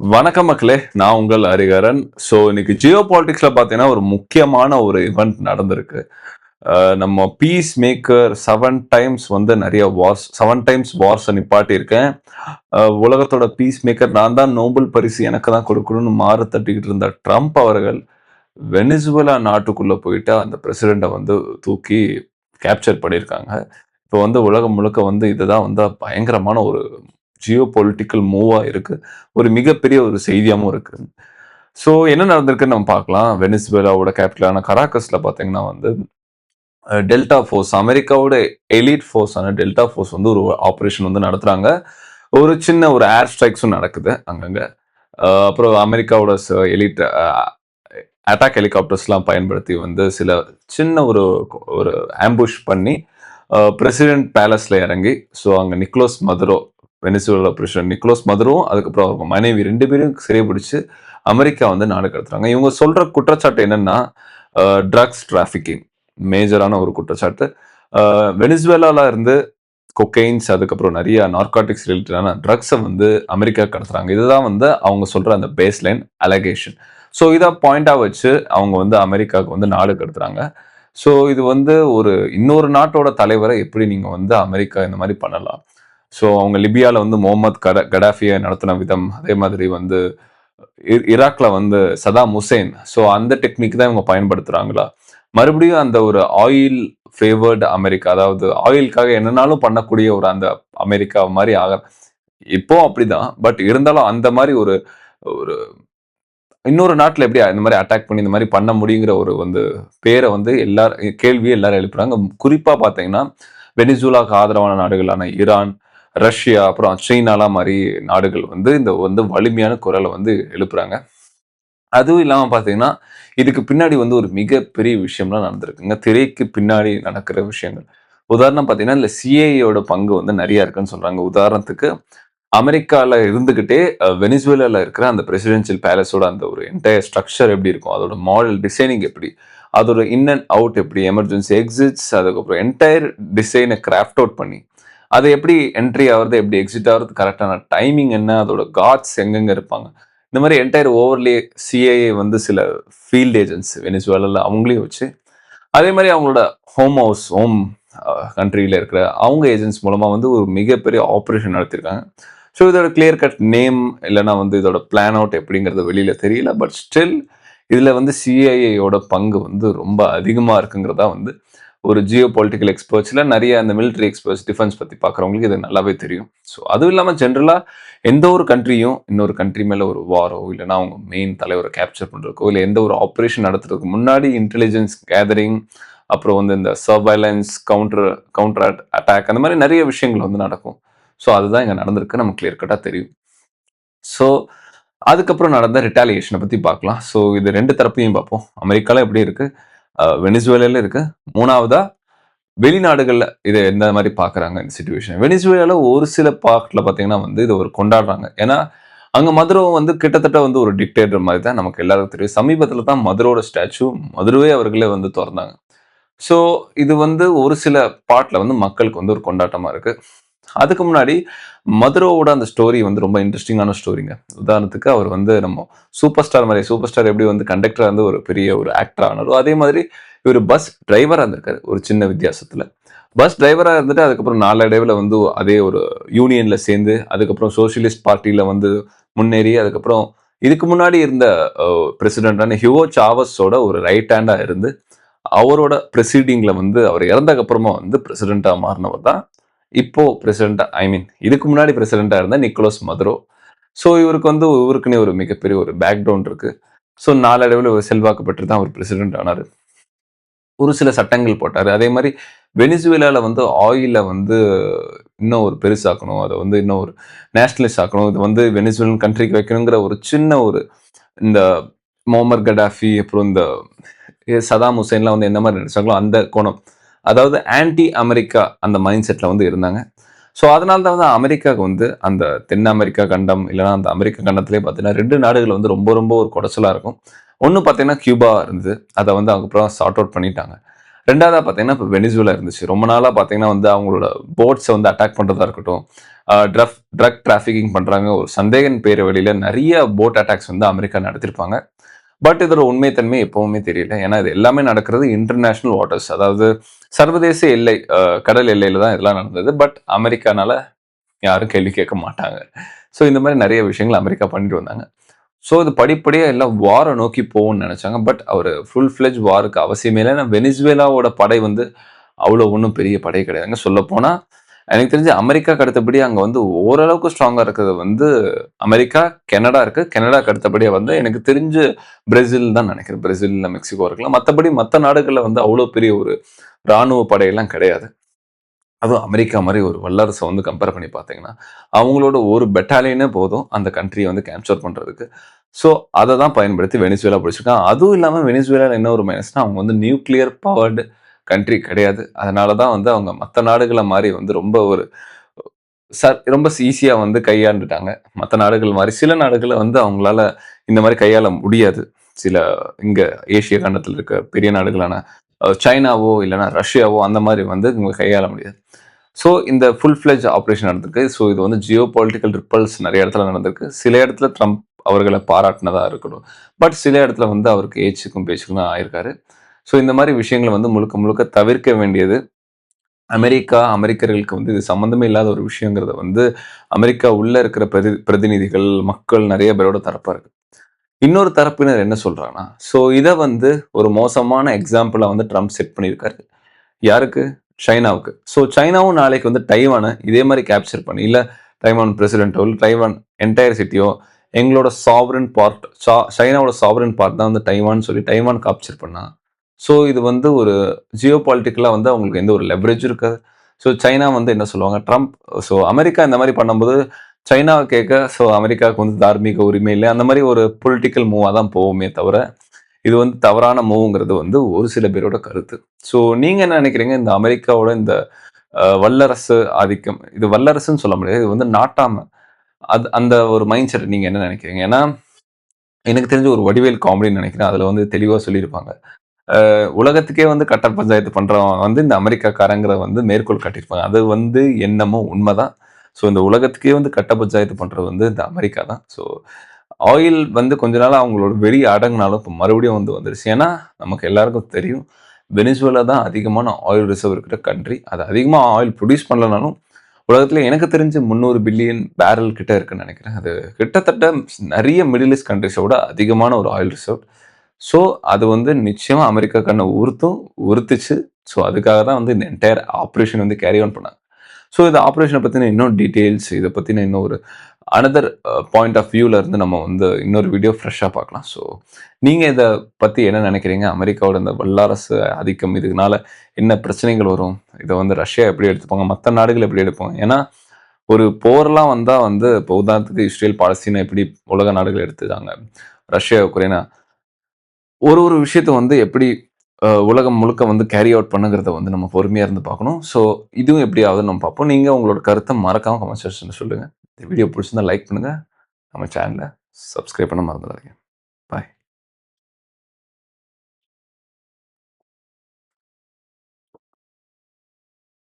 வணக்கம் மக்களே நான் உங்கள் ஹரிகரன் ஸோ இன்னைக்கு ஜியோ பாலிட்டிக்ஸில் பார்த்தீங்கன்னா ஒரு முக்கியமான ஒரு இவெண்ட் நடந்திருக்கு. நம்ம பீஸ் மேக்கர் செவன் டைம்ஸ் வந்து நிறைய வார்ஸ் செவன் டைம்ஸ் வார்ஸை நிப்பாட்டியிருக்கேன். உலகத்தோட பீஸ் மேக்கர் நான் தான் நோபல் பரிசு எனக்கு தான் கொடுக்கணும்னு மாறு தட்டிக்கிட்டு இருந்த ட்ரம்ப் அவர்கள் வெனிசுவலா நாட்டுக்குள்ளே போயிட்டு அந்த பிரசிடெண்ட்டை வந்து தூக்கி கேப்சர் பண்ணியிருக்காங்க. இப்போ வந்து உலகம் முழுக்க வந்து இதுதான் வந்து பயங்கரமான ஒரு ஜியோ பொலிட்டிக்கல் மூவாக இருக்குது ஒரு மிகப்பெரிய ஒரு செய்தியாகவும் இருக்குது ஸோ என்ன நடந்திருக்குன்னு நம்ம பார்க்கலாம். வெனிசுவேலாவோட கேபிட்டலான கராக்கஸில் பார்த்தீங்கன்னா வந்து டெல்டா ஃபோர்ஸ் அமெரிக்காவோட எலிட் ஃபோர்ஸான டெல்டா ஃபோர்ஸ் வந்து ஒரு ஆப்ரேஷன் வந்து நடத்துகிறாங்க ஒரு சின்ன ஒரு ஏர் ஸ்ட்ரைக்ஸும் நடக்குது அங்கங்கே. அப்புறம் அமெரிக்காவோட எலிட் அட்டாக் ஹெலிகாப்டர்ஸ்லாம் பயன்படுத்தி வந்து சில சின்ன ஒரு ஒரு ஆம்புஷ் பண்ணி பிரசிடென்ட் பேலஸில் இறங்கி ஸோ அங்கே நிக்லோஸ் மதுரோ வெனிசுவலா பிரசிடென்ட் நிக்லோஸ் மதுரோவும் அதுக்கப்புறம் அவங்க மனைவி ரெண்டு பேரும் சிறைபிடிச்சு அமெரிக்கா வந்து நாடு கடத்துறாங்க. இவங்க சொல்ற குற்றச்சாட்டு என்னன்னா ட்ரக்ஸ் டிராஃபிக்கிங் மேஜரான ஒரு குற்றச்சாட்டு. வெனிசுவேலால இருந்து கொக்கைன்ஸ் அதுக்கப்புறம் நிறைய நார்காட்டிக்ஸ் ரிலேட்டடான ட்ரக்ஸை வந்து அமெரிக்கா கடத்துறாங்க. இதுதான் வந்து அவங்க சொல்ற அந்த பேஸ் லைன் அலகேஷன் ஸோ இதை பாயிண்டாக வச்சு அவங்க வந்து அமெரிக்காவுக்கு வந்து நாடு கடத்துறாங்க. ஸோ இது வந்து ஒரு இன்னொரு நாட்டோட தலைவரை எப்படி நீங்கள் வந்து அமெரிக்கா இந்த மாதிரி பண்ணலாம்? ஸோ அவங்க லிபியாவில் வந்து முகமது கட கடாஃபியை நடத்தின விதம் அதே மாதிரி வந்து ஈராக்ல வந்து சதாம் ஹுசேன். ஸோ அந்த டெக்னிக் தான் இவங்க பயன்படுத்துகிறாங்களா மறுபடியும் அந்த ஒரு ஆயில் ஃபேவர்டு அமெரிக்கா அதாவது ஆயிலுக்காக என்னன்னாலும் பண்ணக்கூடிய ஒரு அந்த அமெரிக்கா மாதிரி ஆக இப்போ அப்படிதான். பட் இருந்தாலும் அந்த மாதிரி ஒரு ஒரு இன்னொரு நாட்டில் எப்படி இந்த மாதிரி அட்டாக் பண்ணி இந்த மாதிரி பண்ண முடியுங்கிற ஒரு வந்து பேரை வந்து எல்லாரும் கேள்வியை எல்லாரும் எழுப்புறாங்க. குறிப்பாக பார்த்தீங்கன்னா வெனிசுலாக்கு ஆதரவான நாடுகளான ஈரான் ரஷ்யா அப்புறம் சீனாலாம் மாதிரி நாடுகள் வந்து இந்த வந்து வலிமையான குரலை வந்து எழுப்புறாங்க. அதுவும் இல்லாமல் பார்த்தீங்கன்னா இதுக்கு பின்னாடி வந்து ஒரு மிகப்பெரிய விஷயம்லாம் நடந்திருக்குங்க. திரைக்கு பின்னாடி நடக்கிற விஷயங்கள். உதாரணம் பார்த்தீங்கன்னா இந்த சிஏயோட பங்கு வந்து நிறையா இருக்குன்னு சொல்கிறாங்க உதாரணத்துக்கு அமெரிக்காவில் இருந்துக்கிட்டே வெனிசுவேலாவில் இருக்கிற அந்த பிரசிடென்சியல் பேலஸோட அந்த ஒரு என்டையர் ஸ்ட்ரக்சர் எப்படி இருக்கும்? அதோட மாடல் டிசைனிங் எப்படி? அதோட இன் அண்ட் அவுட் எப்படி? எமர்ஜென்சி எக்ஸிட்ஸ் அதுக்கப்புறம் என்டையர் டிசைனை கிராஃப்ட் அவுட் பண்ணி அது எப்படி என்ட்ரி ஆகிறது எப்படி எக்ஸிட் ஆகிறது கரெக்டான டைமிங் என்ன அதோட காட்ஸ் எங்கெங்கே இருப்பாங்க? இந்த மாதிரி என்டையர் ஓவர்லே சிஐஏ வந்து சில ஃபீல்ட் ஏஜென்ட்ஸ் வெனிசுவேலால அவங்களையும் வச்சு அதே மாதிரி அவங்களோட ஹோம் ஹவுஸ் ஹோம் கண்ட்ரியில் இருக்கிற அவங்க ஏஜென்ட்ஸ் மூலமாக வந்து ஒரு மிகப்பெரிய ஆப்ரேஷன் நடத்தியிருக்காங்க ஸோ இதோட கிளியர் கட் நேம் இல்லைனா வந்து இதோட பிளான் அவுட் எப்படிங்கிறது வெளியில் தெரியல பட் ஸ்டில் இதில் வந்து சிஐஏயோட பங்கு வந்து ரொம்ப அதிகமாக இருக்குங்கிறதா வந்து ஒரு ஜியோ பொலிட்டிக்கல் எக்ஸ்பர்ட்ஸில் நிறைய அந்த மிலிட்ரி எக்ஸ்பர்ட்ஸ் டிஃபென்ஸ் பற்றி பார்க்குறவங்களுக்கு இது நல்லாவே தெரியும். ஸோ அதுவும் இல்லாமல் ஜென்ரலாக எந்த ஒரு கண்ட்ரியும் இன்னொரு கண்ட்ரி மேலே ஒரு வாரோ இல்லைனா அவங்க மெயின் தலைவரை கேப்சர் பண்ணுறதுக்கோ இல்லை எந்த ஒரு ஆப்ரேஷன் நடத்துறதுக்கு முன்னாடி இன்டெலிஜென்ஸ் கேதரிங் அப்புறம் வந்து இந்த சர்வைலன்ஸ் கவுண்டர் கவுண்டர் அட்டாக் அந்த மாதிரி நிறைய விஷயங்கள் வந்து நடக்கும். ஸோ அதுதான் இங்கே நடந்திருக்கு நமக்கு கிளியர் கட்டாக தெரியும். ஸோ அதுக்கப்புறம் நடந்த ரிட்டாலியேஷனை பற்றி பார்க்கலாம். ஸோ இது ரெண்டு தரப்பையும் பார்ப்போம். அமெரிக்காவில் எப்படி இருக்குது வெனிசுவேலால இருக்கு. மூணாவதா வெளிநாடுகளில் இதை எந்த மாதிரி பார்க்குறாங்க இந்த சுச்சுவேஷன் வெனிசுவேலால ஒரு சில பார்ட்டில் பார்த்தீங்கன்னா வந்து இதை ஒரு கொண்டாடுறாங்க. ஏன்னா அங்கே மதுரோ வந்து கிட்டத்தட்ட வந்து ஒரு டிக்டேட்டர் மாதிரி தான் நமக்கு எல்லாருக்கும் தெரியும். சமீபத்தில் தான் மதுரோட ஸ்டாச்சு மதுரவே அவர்களே வந்து திறந்தாங்க. ஸோ இது வந்து ஒரு சில பாட்டில் வந்து மக்களுக்கு வந்து ஒரு கொண்டாட்டமாக இருக்குது அதுக்கு முன்னாடி மதுரோவோட அந்த ஸ்டோரி வந்து ரொம்ப இன்ட்ரெஸ்டிங்கான ஸ்டோரிங்க உதாரணத்துக்கு அவர் வந்து நம்ம சூப்பர் ஸ்டார் மாதிரி சூப்பர் ஸ்டார் எப்படி வந்து கண்டக்டராக இருந்து ஒரு பெரிய ஒரு ஆக்டர் ஆனாரோ அதே மாதிரி இவர் பஸ் டிரைவராக இருந்திருக்காரு ஒரு சின்ன வித்தியாசத்தில். பஸ் டிரைவராக இருந்துட்டு அதுக்கப்புறம் நாளடைவில் வந்து அதே ஒரு யூனியனில் சேர்ந்து அதுக்கப்புறம் சோஷியலிஸ்ட் பார்ட்டியில் வந்து முன்னேறி அதுக்கப்புறம் இதுக்கு முன்னாடி இருந்த பிரசிடென்டான ஹியூகோ சாவஸோட ஒரு ரைட் ஹேண்டாக இருந்து அவரோட ப்ரெசீடிங்கில் வந்து அவர் இறந்ததுக்கப்புறமா வந்து பிரசிடெண்ட்டாக மாறினவர் தான் இப்போ பிரசிடெண்ட்டாக ஐ மீன் இதுக்கு முன்னாடி பிரசிடெண்ட்டாக இருந்தால் நிக்கோலஸ் மதுரோ. ஸோ இவருக்கு வந்து இவருக்குன்னே ஒரு மிகப்பெரிய ஒரு பேக்ரவுண்ட் இருக்கு. ஸோ நாளடைவில் ஒரு செல்வாக்கு பெற்று தான் அவர் பிரசிடென்ட் ஆனார். ஒரு சில சட்டங்கள் போட்டார். அதே மாதிரி வெனிசுவேலாவில் வந்து ஆயிலை வந்து இன்னும் ஒரு பெருசாக்கணும். அதை வந்து இன்னும் ஒரு நேஷனலிஸ்ட் ஆக்கணும். இது வந்து வெனிசுவேலன் கண்ட்ரிக்கு வைக்கணுங்கிற ஒரு சின்ன ஒரு இந்த மோமர் கடாஃபி அப்புறம் இந்த சதாம் ஹுசைன்லாம் வந்து என்ன மாதிரி நடிச்சாங்களோ அந்த கோணம். அதாவது ஆன்டி அமெரிக்கா அந்த மைண்ட் செட்டில் வந்து இருந்தாங்க. ஸோ அதனால தான் வந்து அமெரிக்காவுக்கு வந்து அந்த தென் அமெரிக்கா கண்டம் இல்லைன்னா அந்த அமெரிக்க கண்டத்திலே பார்த்தீங்கன்னா ரெண்டு நாடுகள் வந்து ரொம்ப ரொம்ப ஒரு குடச்சலாக இருக்கும். ஒன்று பார்த்தீங்கன்னா கியூபா இருந்தது. அதை வந்து அதுக்கப்புறம் சார்ட் அவுட் பண்ணிட்டாங்க. ரெண்டாவதாக பார்த்தீங்கன்னா இப்போ வெனிசுவலா இருந்துச்சு. ரொம்ப நாளாக பார்த்தீங்கன்னா வந்து அவங்களோட போட்ஸை வந்து அட்டாக் பண்ணுறதா இருக்கட்டும் ட்ரக் ட்ரக் டிராஃபிக்கிங் பண்ணுறாங்க ஒரு சந்தேகன் பேர் வழியில் நிறைய போட் அட்டாக்ஸ் வந்து அமெரிக்கா நடத்திருப்பாங்க. பட் இதோட உண்மைத்தன்மை எப்பவுமே தெரியல. ஏன்னா இது எல்லாமே நடக்கிறது இன்டர்நேஷ்னல் வாட்டர்ஸ் அதாவது சர்வதேச எல்லை கடல் எல்லையில தான் இதெல்லாம் நடந்தது. பட் அமெரிக்கானால யாரும் கேள்வி கேட்க மாட்டாங்க. ஸோ இந்த மாதிரி நிறைய விஷயங்கள் அமெரிக்கா பண்ணிட்டு வந்தாங்க. ஸோ இது படிப்படியாக எல்லாம் வாரை நோக்கி போகும்னு நினச்சாங்க. பட் அவர் ஃபுல் ஃப்ளெஜ் வாருக்கு அவசியமே இல்லை. ஏன்னா வெனிஸ்வேலாவோட படை வந்து அவ்வளோ ஒன்றும் பெரிய படை கிடையாதுங்க. சொல்லப்போனால் எனக்கு தெரிஞ்சு அமெரிக்காக்கு அடுத்தபடி அங்கே வந்து ஓரளவுக்கு ஸ்ட்ராங்காக இருக்கிறது வந்து அமெரிக்கா கனடா இருக்கு. கெனடாக்கு அடுத்தபடியாக வந்து எனக்கு தெரிஞ்சு பிரேசில் தான் நினைக்கிறேன். பிரேசில் மெக்சிகோ இருக்கலாம். மற்றபடி மற்ற நாடுகளில் வந்து அவ்வளோ பெரிய ஒரு இராணுவ படையெல்லாம் கிடையாது. அதுவும் அமெரிக்கா மாதிரி ஒரு வல்லரசை வந்து கம்பேர் பண்ணி பார்த்தீங்கன்னா அவங்களோட ஒரு பெட்டாலியனே போதும் அந்த கண்ட்ரியை வந்து கேப்சர் பண்ணுறதுக்கு ஸோ அதை தான் பயன்படுத்தி வெனிசுவேலா பிடிச்சிருக்காங்க அதுவும் இல்லாமல் வெனிசுவேலாவில் என்ன ஒரு மைனஸ்னா அவங்க வந்து நியூக்ளியர் பவர்டு கண்ட்ரி கிடையாது. அதனால தான் வந்து அவங்க மற்ற நாடுகளை மாதிரி வந்து ரொம்ப ஒரு ச ரொம்ப ஈஸியாக வந்து கையாண்டுட்டாங்க. மற்ற நாடுகள் மாதிரி சில நாடுகளை வந்து அவங்களால இந்த மாதிரி கையாள முடியாது. சில இங்கே ஏசிய கண்டத்தில் இருக்க பெரிய நாடுகளான சைனாவோ இல்லைனா ரஷ்யாவோ அந்த மாதிரி வந்து இவங்க கையாள முடியாது. ஸோ இந்த ஃபுல் ஃப்ளெஜ் ஆப்ரேஷன் நடந்திருக்கு. ஸோ இது வந்து ஜியோ பொலிட்டிக்கல் ரிப்பல்ஸ் நிறைய இடத்துல நடந்திருக்கு. சில இடத்துல ட்ரம்ப் அவர்களை பாராட்டினதாக இருக்கணும் பட் சில இடத்துல வந்து அவருக்கு ஏச்சுக்கும் பேச்சுக்கும் தான் ஆயிருக்காரு. ஸோ இந்த மாதிரி விஷயங்களை வந்து முழுக்க முழுக்க தவிர்க்க வேண்டியது அமெரிக்கா அமெரிக்கர்களுக்கு வந்து இது சம்மந்தமே இல்லாத ஒரு விஷயங்கிறத வந்து அமெரிக்கா உள்ளே இருக்கிற பிரதி பிரதிநிதிகள் மக்கள் நிறைய பேரோட தரப்பாக இருக்கு. இன்னொரு தரப்பினர் என்ன சொல்கிறாங்கன்னா ஸோ இதை வந்து ஒரு மோசமான எக்ஸாம்பிளாக வந்து ட்ரம்ப் செட் பண்ணியிருக்காரு. யாருக்கு? சைனாவுக்கு. ஸோ சைனாவும் நாளைக்கு வந்து டைவானை இதே மாதிரி கேப்சர் பண்ணி இல்லை டைவான் பிரசிடென்ட்டோ இல்லை டைவான் என்டையர் சிட்டியோ எங்களோட சாவரன் பார்ட் சைனாவோட சாவரன் பார்ட் தான் வந்து டைவான் சொல்லி டைவான் கேப்சர் பண்ணா ஸோ இது வந்து ஒரு ஜியோ பாலிட்டிக்கலாக வந்து அவங்களுக்கு எந்த ஒரு லெவரேஜ் இருக்காது. ஸோ சைனா வந்து என்ன சொல்லுவாங்க? ட்ரம்ப் ஸோ அமெரிக்கா இந்த மாதிரி பண்ணும்போது சைனாவை கேட்க ஸோ அமெரிக்காவுக்கு வந்து தார்மீக உரிமை இல்லை. அந்த மாதிரி ஒரு பொலிட்டிக்கல் மூவாக தான் போவோமே தவிர இது வந்து தவறான மூவுங்கிறது வந்து ஒரு சில பேரோட கருத்து. ஸோ நீங்கள் என்ன நினைக்கிறீங்க? இந்த அமெரிக்காவோட இந்த வல்லரசு ஆதிக்கம் இது வல்லரசுன்னு சொல்ல முடியாது இது வந்து நாட்டாம அது அந்த ஒரு மைண்ட் செட் நீங்கள் என்ன நினைக்கிறீங்க? ஏன்னா எனக்கு தெரிஞ்ச ஒரு வடிவேல் காமெடின்னு நினைக்கிறேன். அதில் வந்து தெளிவாக சொல்லியிருப்பாங்க. உலகத்துக்கே வந்து கட்ட பஞ்சாயத்து பண்ணுறவங்க வந்து இந்த அமெரிக்காக்காரங்கிற வந்து மேற்கோள் காட்டியிருப்பாங்க. அது வந்து என்னமோ உண்மைதான். ஸோ இந்த உலகத்துக்கே வந்து கட்ட பஞ்சாயத்து பண்ணுறது வந்து இந்த அமெரிக்கா தான் ஸோ ஆயில் வந்து கொஞ்ச நாள் அவங்களோட வெறி அடங்கினாலும் இப்போ மறுபடியும் வந்து வந்துருச்சு. ஏன்னா நமக்கு எல்லாருக்கும் தெரியும் வெனிசுவலா தான் அதிகமான ஆயில் ரிசர்வ் இருக்கிற கண்ட்ரி அது அதிகமாக ஆயில் ப்ரொடியூஸ் பண்ணலனாலும் உலகத்தில் எனக்கு தெரிஞ்சு முந்நூறு பில்லியன் பேரல் கிட்ட இருக்குன்னு நினைக்கிறேன். அது கிட்டத்தட்ட நிறைய மிடில் ஈஸ்ட் கண்ட்ரிஸோட அதிகமான ஒரு ஆயில் ரிசர்வ் ஸோ அது வந்து நிச்சயமாக அமெரிக்கா கண்ணை உறுத்தும் உறுத்துச்சு. ஸோ அதுக்காக தான் வந்து இந்த என்டையர் ஆப்ரேஷன் வந்து கேரி ஆன் பண்ணாங்க. ஸோ இந்த ஆப்ரேஷனை பற்றின இன்னும் டீட்டெயில்ஸ் இதை பற்றின இன்னும் ஒரு அனதர் பாயிண்ட் ஆஃப் வியூவில் இருந்து நம்ம வந்து இன்னொரு வீடியோ ஃப்ரெஷ்ஷாக பார்க்கலாம். ஸோ நீங்கள் இதை பற்றி என்ன நினைக்கிறீங்க? அமெரிக்காவோட இந்த வல்லரசு ஆதிக்கம் இதுனால என்ன பிரச்சனைகள் வரும்? இதை வந்து ரஷ்யா எப்படி எடுத்துப்பாங்க? மற்ற நாடுகள் எப்படி எடுப்பாங்க? ஏன்னா ஒரு போர்லாம் வந்தால் வந்து இப்போ உதாரணத்துக்கு இஸ்ரேல் பாலஸ்தீனை எப்படி உலக நாடுகள் எடுத்துதாங்க ரஷ்யா உக்ரைனா ஒரு ஒரு விஷயத்தை வந்து எப்படி உலகம் முழுக்க வந்து கேரி அவுட் பண்ணுங்கிறத வந்து நம்ம பொறுமையாக இருந்து பார்க்கணும். ஸோ இதுவும் எப்படியாவது நம்ம பார்ப்போம். நீங்கள் உங்களோட கருத்தை மறக்காமல் கமெண்ட் செக்ஷனில் சொல்லுங்கள் இந்த வீடியோ பிடிச்சிருந்தா லைக் பண்ணுங்கள் நம்ம சேனலை சப்ஸ்கிரைப் பண்ண மறந்துடாதீங்க. பாய்